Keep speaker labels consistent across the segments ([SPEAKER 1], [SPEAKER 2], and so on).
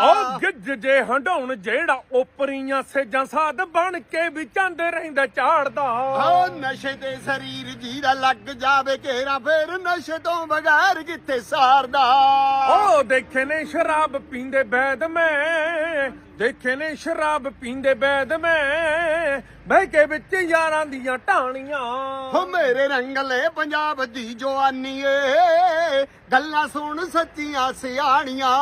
[SPEAKER 1] ਉਹ ਗਿੱਜ ਜੇ ਹੰਡਾਉਣ ਜਿਹੜਾ ਉਪਰੀਆਂ ਸੇਜਾਂ ਸਾਧ ਬਣ ਕੇ ਵੀ ਚੰਦ ਰਹਿੰਦਾ ਝਾੜਦਾ।
[SPEAKER 2] ਓ ਨਸ਼ੇ ਤੇ ਸਰੀਰ ਜੀ ਦਾ ਲੱਗ ਜਾਵੇ ਘੇਰਾ ਫੇਰ ਨਸ਼ੇ ਤੋਂ ਬਗੈਰ ਕਿੱਥੇ ਸਾਰਦਾ?
[SPEAKER 1] ਉਹ ਦੇਖੇ ਨੇ ਸ਼ਰਾਬ ਪੀਂਦੇ ਬੈਦ ਮੈਂ ਦੇਖੇ ਨੇ ਸ਼ਰਾਬ ਪੀਂਦੇ ਬੈਦ ਮੈਂ ਬਹਿ ਕੇ ਵਿੱਚ ਯਾਰਾਂ ਦੀਆਂ ਢਾਣੀਆਂ।
[SPEAKER 2] ਹੋ ਮੇਰੇ ਰੰਗਲੇ ਪੰਜਾਬ ਦੀ ਜਵਾਨੀ ਏ ਗੱਲਾਂ ਸੁਣ ਸੱਚੀਆਂ ਸਿਆਣੀਆਂ।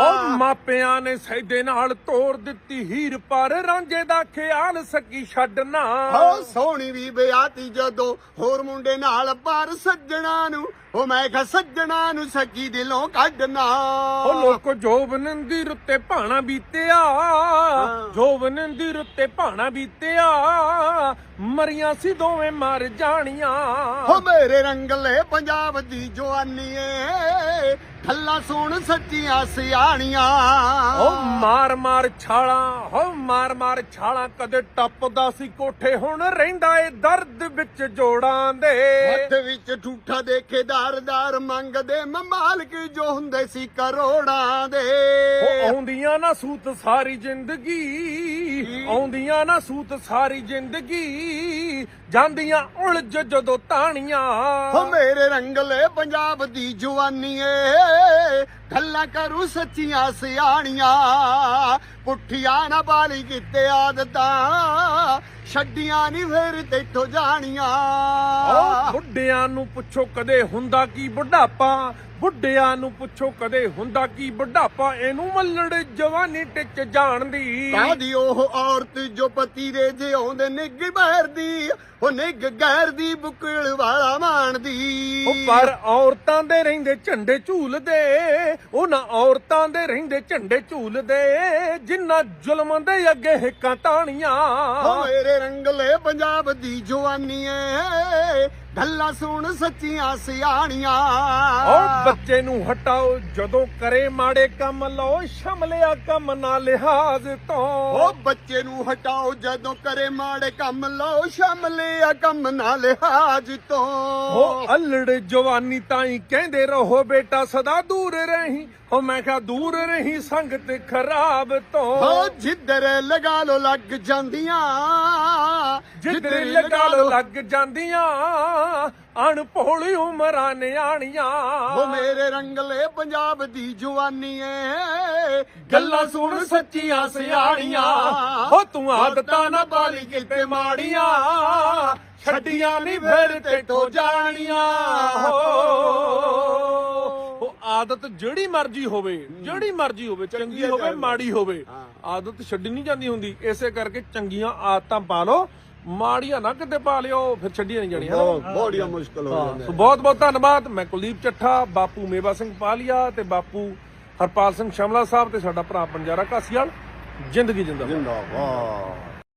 [SPEAKER 1] ਉਹ ਮਾਪਿਆਂ ਨੇ ਸੈਦੇ ਨਾਲ ਤੋੜ ਦਿੱਤੀ ਹੀਰ ਪਰ ਰਾਂਝੇ ਦਾ ਖਿਆਲ ਸਕੀ ਛੱਡਣਾ
[SPEAKER 2] ਹੋ ਸੋਹਣੀ ਵੀ ਬਿਆਤੀ ਜਦੋਂ ਹੋਰ ਮੁੰਡੇ ਨਾਲ ਪਰ ਸੱਜਣਾ ਨੂੰ ਉਹ ਮੈਂ ਕਿਹਾ ਸੱਜਣਾ ਨੂੰ ਸਕੀ ਦਿਲੋਂ ਕੱਢਣਾ।
[SPEAKER 1] ਉਹ ਲੋਕ ਜੋਬਨ ਦੀ ਰੁੱਤੇ ਭਾਣਾ ਬੀਤਿਆ। ਜੋਬਨ ਦੀ ਰੁੱਤੇ ਭਾਣਾ ਬੀਤਿਆ। ਮਰੀਆਂ ਸੀ ਦੋਵੇਂ ਮਰ ਜਾਣੀਆਂ।
[SPEAKER 2] ਹੋ ਮੇਰੇ ਰੰਗਲੇ ਪੰਜਾਬ ਦੀ ਜਵਾਨੀ ਏ। ਠੱਲਾ ਸੁਣ ਸੱਚੀਆਂ ਸਿਆਣੀਆਂ।
[SPEAKER 1] ਉਹ ਮਾਰ ਮਾਰ ਛਾਲਾਂ ਹੋ ਮਾਰ ਮਾਰ ਛਾਲਾਂ ਕਦੇ ਟੱਪਦਾ ਸੀ ਕੋਠੇ ਹੁਣ ਰਹਿੰਦਾ ਏ ਦਰਦ ਵਿੱਚ ਜੋੜਾਂ ਦੇ।
[SPEAKER 2] ਹੱਥ ਵਿੱਚ ਠੂਠਾ ਦੇਖੇ ਦਾਰਦਾਰ ਮੰਗਦੇ ਮਾਲਕ ਜੋ ਹੁੰਦੇ ਸੀ ਕਰੋੜਾਂ ਦੇ।
[SPEAKER 1] ਆਉਂਦੀਆਂ ਨਾ ਸੂਤ ਸਾਰੀ ਜ਼ਿੰਦਗੀ ਆਉਂਦੀਆਂ ਨਾ ਸੂਤ ਸਾਰੀ ਜ਼ਿੰਦਗੀ ਜਾਂਦੀਆਂ ਉਲਝ ਜਦੋਂ ਤਾਣੀਆਂ।
[SPEAKER 2] ਹੋ ਮੇਰੇ ਰੰਗਲੇ ਪੰਜਾਬ ਦੀ ਜਵਾਨੀ ਏ ਗੱਲਾਂ ਕਰੂ ਸੱਚੀਆਂ ਸਿਆਣੀਆਂ ਪੁੱਠੀਆਂ ਨਾ ਬਾਲੀ ਕਿਤੇ ਆਦਤਾਂ ਛੱਡੀਆਂ ਨਹੀਂ ਫੇਰ ਤੇਥੋਂ ਜਾਣੀਆਂ।
[SPEAKER 1] ਉਹ ਬੁੱਢਿਆਂ ਨੂੰ ਪੁੱਛੋ ਕਦੇ ਹੁੰਦਾ ਕੀ ਬੁਢਾਪਾ ਬੁੱਢਿਆਂ ਨੂੰ ਪੁੱਛੋ ਕਦੇ ਹੁੰਦਾ ਕੀ ਬੁਢਾਪਾ ਇਹਨੂੰ ਮੱਲੜ ਜਵਾਨੀ ਟਿੱਚ ਜਾਣਦੀ
[SPEAKER 2] ਕਾਦੀ ਉਹ ਔਰਤ ਜੋ ਪਤੀ ਦੇ ਜੇ ਆਉਂਦੇ ਨਿੱਗ ਬਹਿਰਦੀ ਉਹ ਨਿੱਗ ਗੈਰ ਦੀ ਬੁਕਲ ਵਾਲਾ ਮਾਣਦੀ।
[SPEAKER 1] ਉਹ ਪਰ ਔਰਤਾਂ ਦੇ ਰਹਿੰਦੇ ਝੰਡੇ ਝੂਲਦੇ ਉਹਨਾਂ ਔਰਤਾਂ ਦੇ ਰਹਿੰਦੇ ਝੰਡੇ ਝੂਲਦੇ ਜਿੰਨਾ ਜ਼ੁਲਮ ਦੇ ਅੱਗੇ ਹਿੱਕਾਂ ਤਾਣੀਆਂ।
[SPEAKER 2] ਓ ਮੇਰੇ ਰੰਗਲੇ ਪੰਜਾਬ ਦੀ ਜਵਾਨੀ ਏ ਗੱਲਾਂ ਸੁਣ ਸੱਚੀਆਂ ਸਿਆਣੀਆਂ।
[SPEAKER 1] ਉਹ ਬੱਚੇ ਨੂੰ ਹਟਾਓ ਜਦੋਂ ਕਰੇ ਮਾੜੇ ਕੰਮ ਲਓ ਸ਼ਮਲਿਆ ਕੰਮ ਨਾ ਲਿਹਾਜ਼ ਤੋਂ।
[SPEAKER 2] ਉਹ ਬੱਚੇ ਨੂੰ ਹਟਾਓ ਜਦੋਂ ਕਰੇ ਮਾੜੇ ਕੰਮ ਲਓ ਸ਼ਮਲੇ ਕੰਮ ਨਾ ਲਿਹਾਜ ਤੋਂ।
[SPEAKER 1] ਉਹ ਅਲੜ ਜਵਾਨੀ ਤਾਈ ਕਹਿੰਦੇ ਰਹੋ ਬੇਟਾ ਸਦਾ ਦੂਰ ਰਹੀਂ। ਉਹ ਮੈਂ ਕਿਹਾ ਦੂਰ ਰਹੀ ਸੰਗਤ ਖਰਾਬ ਤੋਂ।
[SPEAKER 2] ਹੋ ਜਿੱਧਰ ਲਗਾ ਲੋ ਲੱਗ ਜਾਂਦੀਆਂ
[SPEAKER 1] ਜਿੱਧਰ ਲਗਾ ਲੋ ਲੱਗ ਜਾਂਦੀਆਂ ਅਣਪੋਲੀ ਉਮਰਾਂ ਨਿਆਣੀਆਂ।
[SPEAKER 2] ਉਹ ਮੇਰੇ ਰੰਗਲੇ ਪੰਜਾਬ ਦੀ ਜਵਾਨੀ ਏ। ਗੱਲਾਂ ਸੁਣ ਸੱਚੀਆਂ ਸਿਆਣੀਆਂ।
[SPEAKER 1] ਹੋ ਤੂੰ ਆਦਤਾਂ ਨਾ ਬਾਲੀ ਕਿਤੇ ਮਾੜੀਆਂ। ਛੱਡੀਆਂ ਨਹੀਂ ਫਿਰ ਤੇ ਟੋ ਜਾਣੀਆਂ। ਹੋ। ਆਦਤ ਜਿਹੜੀ ਮਰਜ਼ੀ ਹੋਵੇ ਜਿਹੜੀ ਮਰਜ਼ੀ ਹੋਵੇ ਚੰਗੀ ਹੋਵੇ। ਮਾੜੀ ਹੋਵੇ। ਆਦਤ ਛੱਡੀ ਨਹੀਂ ਜਾਂਦੀ ਹੁੰਦੀ। ਇਸੇ ਕਰਕੇ ਚੰਗੀਆਂ ਆਦਤਾਂ ਪਾ ਲਓ। ਮਾੜੀਆਂ ਨਾ ਕਿਤੇ ਪਾ ਲਿਓ ਫਿਰ ਛੱਡੀਆਂ ਨਹੀਂ ਜਾਣੀਆਂ।
[SPEAKER 2] ਬਹੁਤ ਬੜੀਆ ਮੁਸ਼ਕਲ
[SPEAKER 1] ਹੋ
[SPEAKER 2] ਜਾਂਦਾ
[SPEAKER 1] ਸੋ ਬਹੁਤ ਬਹੁਤ ਧੰਨਵਾਦ। ਮੈਂ ਕੁਲਦੀਪ ਚੱਠਾ ਬਾਪੂ ਮੇਵਾ ਸਿੰਘ ਪਾਲੀਆ ਤੇ ਬਾਪੂ ਹਰਪਾਲ ਸਿੰਘ ਸ਼ਮਲਾ ਸਾਹਿਬ ਤੇ ਸਾਡਾ ਭਰਾ ਪੰਜਾਰਾ ਕਾਸੀਵਾਲ ਜ਼ਿੰਦਗੀ ਜਿੰਦਾਬਾਦ।
[SPEAKER 2] ਜਿੰਦਾਬਾਦ।